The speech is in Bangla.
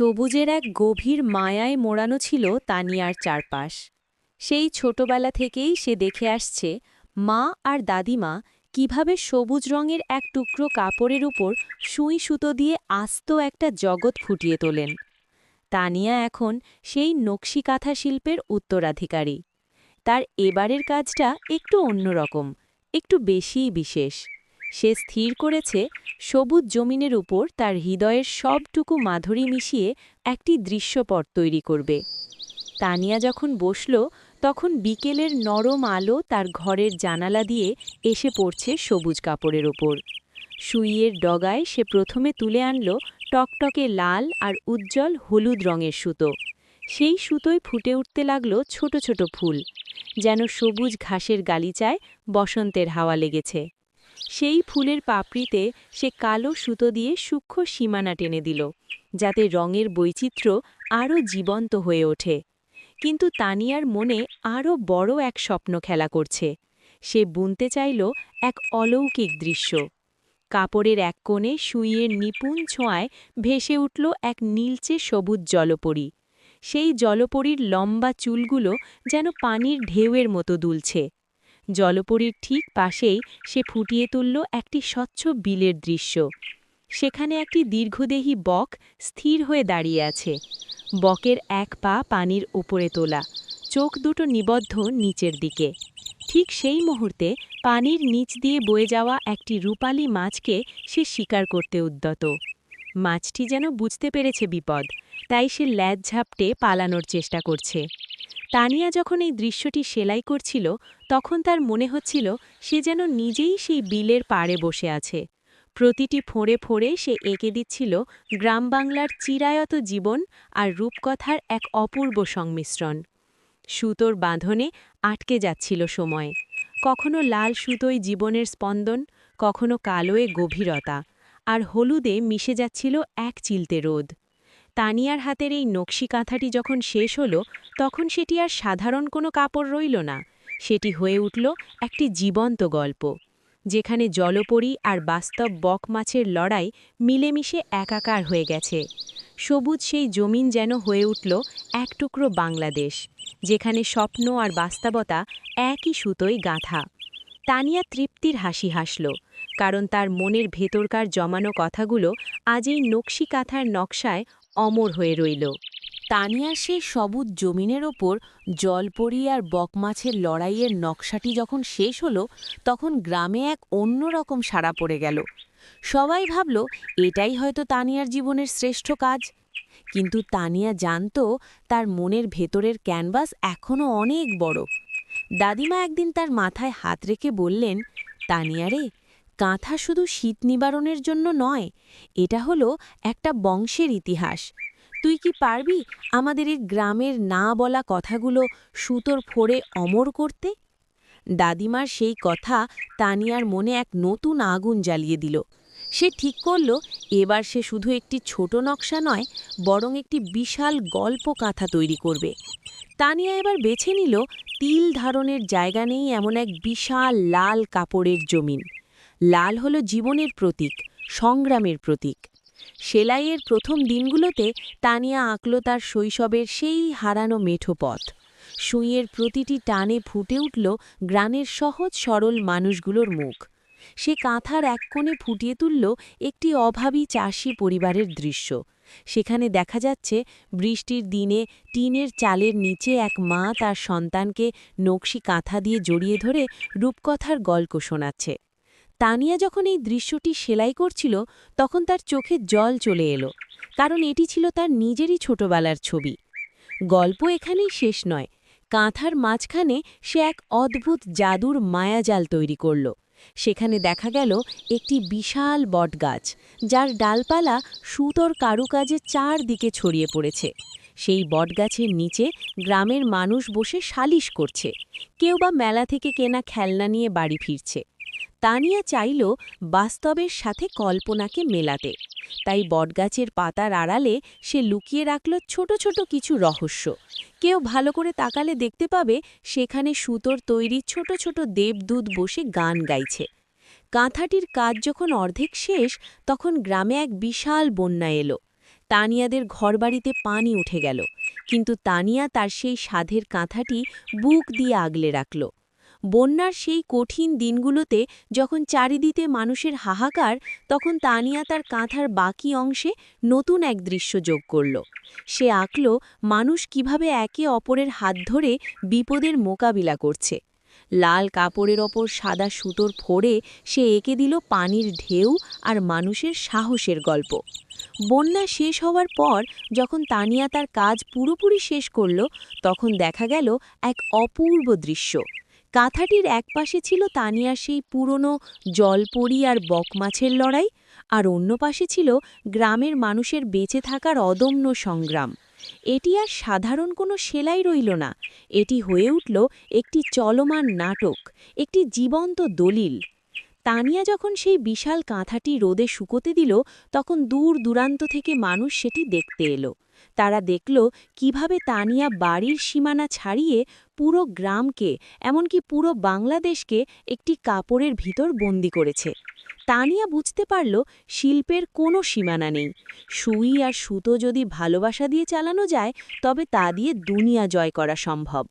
সবুজের এক গভীর মায়ায় মোড়ানো ছিল তানিয়ার চারপাশ। সেই ছোটবেলা থেকেই সে দেখে আসছে মা আর দাদিমা কীভাবে সবুজ রঙের এক টুকরো কাপড়ের উপর সুই সুতো দিয়ে আস্ত একটা জগৎ ফুটিয়ে তোলেন। তানিয়া এখন সেই নকশি কাঁথা শিল্পের উত্তরাধিকারী। তার এবারের কাজটা একটু অন্যরকম, একটু বেশিই বিশেষ। সে স্থির করেছে সবুজ জমিনের উপর তার হৃদয়ের সবটুকু মাধুরী মিশিয়ে একটি দৃশ্যপট তৈরি করবে। তানিয়া যখন বসল, তখন বিকেলের নরম আলো তার ঘরের জানালা দিয়ে এসে পড়ছে সবুজ কাপড়ের ওপর সুইয়ের ডগায় সে প্রথমে তুলে আনল টকটকে লাল আর উজ্জ্বল হলুদ রঙের সুতো। সেই সুতোয় ফুটে উঠতে লাগল ছোট ছোট ফুল, যেন সবুজ ঘাসের গালিচায় বসন্তের হাওয়া লেগেছে। সেই ফুলের পাপড়িতে সে কালো সুতো দিয়ে সূক্ষ্ম সীমানা টেনে দিল, যাতে রঙের বৈচিত্র্য আরও জীবন্ত হয়ে ওঠে। কিন্তু তানিয়ার মনে আরও বড় এক স্বপ্ন খেলা করছে। সে বুনতে চাইল এক অলৌকিক দৃশ্য। কাপড়ের এক কোণে সুইয়ের নিপুণ ছোঁয়ায় ভেসে উঠল এক নীলচে সবুজ জলপরী। সেই জলপরীর লম্বা চুলগুলো যেন পানির ঢেউয়ের মতো দুলছে। জলপরীর ঠিক পাশেই সে ফুটিয়ে তুলল একটি স্বচ্ছ বিলের দৃশ্য। সেখানে একটি দীর্ঘদেহী বক স্থির হয়ে দাঁড়িয়ে আছে। বকের এক পা পানির উপরে তোলা, চোখ দুটো নিবদ্ধ নিচের দিকে। ঠিক সেই মুহূর্তে পানির নিচ দিয়ে বয়ে যাওয়া একটি রূপালী মাছকে সে শিকার করতে উদ্যত। মাছটি যেন বুঝতে পেরেছে বিপদ, তাই সে ল্যাজ ঝাপটে পালানোর চেষ্টা করছে। তানিয়া যখন এই দৃশ্যটি সেলাই করছিল, তখন তার মনে হচ্ছিল সে যেন নিজেই সেই বিলের পাড়ে বসে আছে। প্রতিটি ফোঁড়ে ফোঁড়ে সে এঁকে দিচ্ছিল গ্রাম বাংলার চিরায়ত জীবন আর রূপকথার এক অপূর্ব সংমিশ্রণ। সুতোর বাঁধনে আটকে যাচ্ছিল সময়। কখনো লাল সুতোয় জীবনের স্পন্দন, কখনো কালোয় গভীরতা, আর হলুদে মিশে যাচ্ছিল এক চিলতে রোদ। তানিয়ার হাতের এই নকশি কাঁথাটি যখন শেষ হলো, তখন সেটি আর সাধারণ কোনো কাপড় রইল না। সেটি হয়ে উঠল একটি জীবন্ত গল্প, যেখানে জলপরী আর বাস্তব বক মাছের লড়াই মিলেমিশে একাকার হয়ে গেছে। সবুজ সেই জমিন যেন হয়ে উঠল এক টুকরো বাংলাদেশ, যেখানে স্বপ্ন আর বাস্তবতা একই সুতোয় গাঁথা। তানিয়া তৃপ্তির হাসি হাসল, কারণ তার মনের ভেতরকার জমানো কথাগুলো আজ এই নকশি কাঁথার নকশায় অমর হয়ে রইল। তানিয়ার সেই সবুজ জমিনের ওপর জলপরি আর বকমাছের লড়াইয়ের নকশাটি যখন শেষ হলো, তখন গ্রামে এক অন্যরকম সাড়া পড়ে গেল। সবাই ভাবল, এটাই হয়তো তানিয়ার জীবনের শ্রেষ্ঠ কাজ। কিন্তু তানিয়া জানত, তার মনের ভেতরের ক্যানভাস এখনও অনেক বড়। দাদিমা একদিন তার মাথায় হাত রেখে বললেন, তানিয়া রে কাঁথা শুধু শীত নিবারণের জন্য নয়, এটা হলো একটা বংশের ইতিহাস। তুই কি পারবি আমাদের এই গ্রামের না বলা কথাগুলো সুতোর ফোড়ে অমর করতে? দাদিমার সেই কথা তানিয়ার মনে এক নতুন আগুন জ্বালিয়ে দিল। সে ঠিক করল, এবার সে শুধু একটি ছোট নকশা নয়, বরং একটি বিশাল গল্প কাঁথা তৈরি করবে। তানিয়া এবার বেছে নিল তিল ধারণের জায়গা নেই এমন এক বিশাল লাল কাপড়ের জমিন। লাল হল জীবনের প্রতীক, সংগ্রামের প্রতীক। সেলাইয়ের প্রথম দিনগুলোতে তানিয়া আঁকল তার শৈশবের সেই হারানো মেঠো পথ। সুইয়ের প্রতিটি টানে ফুটে উঠল গ্রানের সহজ সরল মানুষগুলোর মুখ। সে কাঁথার এক কোণে ফুটিয়ে তুলল একটি অভাবী চাষি পরিবারের দৃশ্য। সেখানে দেখা যাচ্ছে বৃষ্টির দিনে টিনের চালের নিচে এক মা তার সন্তানকে নকশি কাঁথা দিয়ে জড়িয়ে ধরে রূপকথার গল্প শোনাচ্ছে। তানিয়া যখন এই দৃশ্যটি সেলাই করছিল, তখন তার চোখে জল চলে এলো, কারণ এটি ছিল তার নিজেরই ছোটবেলার ছবি। গল্প এখানেই শেষ নয়, কাঁথার মাঝখানে সে এক অদ্ভুত জাদুর মায়াজাল তৈরি করল। সেখানে দেখা গেল একটি বিশাল বটগাছ, যার ডালপালা সুতোর কারুকাজে চারদিকে ছড়িয়ে পড়েছে। সেই বটগাছের নিচে গ্রামের মানুষ বসে সালিশ করছে, কেউ বা মেলা থেকে কেনা খেলনা নিয়ে বাড়ি ফিরছে। তানিয়া চাইল বাস্তবের সাথে কল্পনাকে মেলাতে। তাই বটগাছের পাতার আড়ালে সে লুকিয়ে রাখল ছোট ছোট কিছু রহস্য। কেউ ভালো করে তাকালে দেখতে পাবে সেখানে সুতোর তৈরি ছোট ছোট দেবদূত বসে গান গাইছে। কাঁথাটির কাজ যখন অর্ধেক শেষ, তখন গ্রামে এক বিশাল বন্যা এলো। তানিয়াদের ঘরবাড়িতে পানি উঠে গেল। কিন্তু তানিয়া তার সেই সাধের কাঁথাটি বুক দিয়ে আগলে রাখল। বন্যার সেই কঠিন দিনগুলোতে যখন চারিদিতে মানুষের হাহাকার, তখন তানিয়া তার কাঁথার বাকি অংশে নতুন এক দৃশ্য যোগ করল। সে আঁকল মানুষ কীভাবে একে অপরের হাত ধরে বিপদের মোকাবিলা করছে। লাল কাপড়ের ওপর সাদা সুতোর ফোড়ে সে এঁকে দিল পানির ঢেউ আর মানুষের সাহসের গল্প। বন্যা শেষ হওয়ার পর যখন তানিয়া তার কাজ পুরোপুরি শেষ করল, তখন দেখা গেল এক অপূর্ব দৃশ্য। কাঁথাটির একপাশে ছিল তানিয়ার সেই পুরনো জলপরি আর বকমাছের লড়াই, আর অন্য পাশে ছিল গ্রামের মানুষের বেঁচে থাকার অদম্য সংগ্রাম। এটি আর সাধারণ কোনো সেলাই রইল না। এটি হয়ে উঠল একটি চলমান নাটক, একটি জীবন্ত দলিল। তানিয়া যখন সেই বিশাল কাঁথাটি রোদে শুকোতে দিল, তখন দূর দূরান্ত থেকে মানুষ সেটি দেখতে এলো। তারা দেখল কীভাবে তানিয়া বাড়ির সীমানা ছাড়িয়ে পুরো গ্রামকে, এমনকি পুরো বাংলাদেশকে একটি কাপড়ের ভিতর বন্দি করেছে। তানিয়া বুঝতে পারল শিল্পের কোনো সীমানা নেই। সুই আর সুতো যদি ভালোবাসা দিয়ে চালানো যায়, তবে তা দিয়ে দুনিয়া জয় করা সম্ভব।